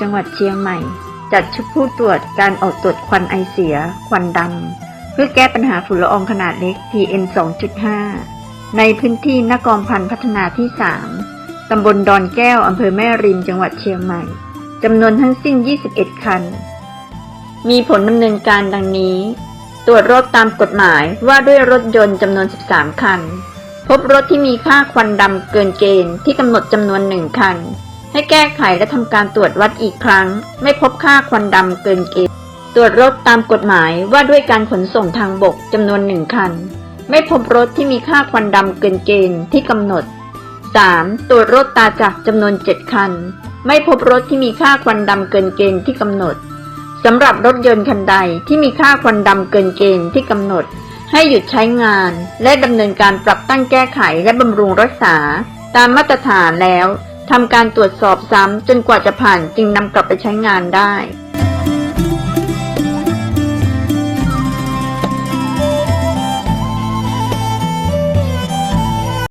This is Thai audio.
จังหวัดเชียงใหม่ จัดชุดผู้ตรวจการออกตรวจควันไอเสีย ควันดำ เพื่อแก้ปัญหาฝุ่นละอองขนาดเล็ก PM 2.5 ในพื้นที่นครพันธ์พัฒนาที่ 3 ตำบลดอนแก้ว อำเภอแม่ริม จังหวัดเชียงใหม่ จำนวนทั้งสิ้น 21 คัน มีผลดำเนินการดังนี้ ตรวจรถตามกฎหมายว่าด้วยรถยนต์จำนวน 13 คัน พบรถที่มีค่าควันดำเกินเกณฑ์ที่กำหนดจำนวนหนึ่งคัน ให้แก้ไขและทำการตรวจวัดอีกครั้ง ไม่พบค่าควันดำเกินเกณฑ์ตรวจรถตามกฎหมายว่าด้วยการขนส่งทางบกจำนวนหนึ่งคัน ไม่พบรถที่มีค่าควันดำเกินเกณฑ์ที่กำหนด 3. ตรวจรถตาจักรจำนวน 7 คัน ไม่พบรถที่มีค่าควันดำเกินเกณฑ์ที่กำหนดสำหรับรถยนต์คันใดที่มีค่าควันดำเกินเกณฑ์ที่กำหนด ให้หยุดใช้งาน และดำเนินการปรับตั้งแก้ไขและบำรุงรักษา ตามมาตรฐานแล้ว ทำการตรวจสอบซ้ำจนกว่าจะผ่านจึงนำกลับไปใช้งานได้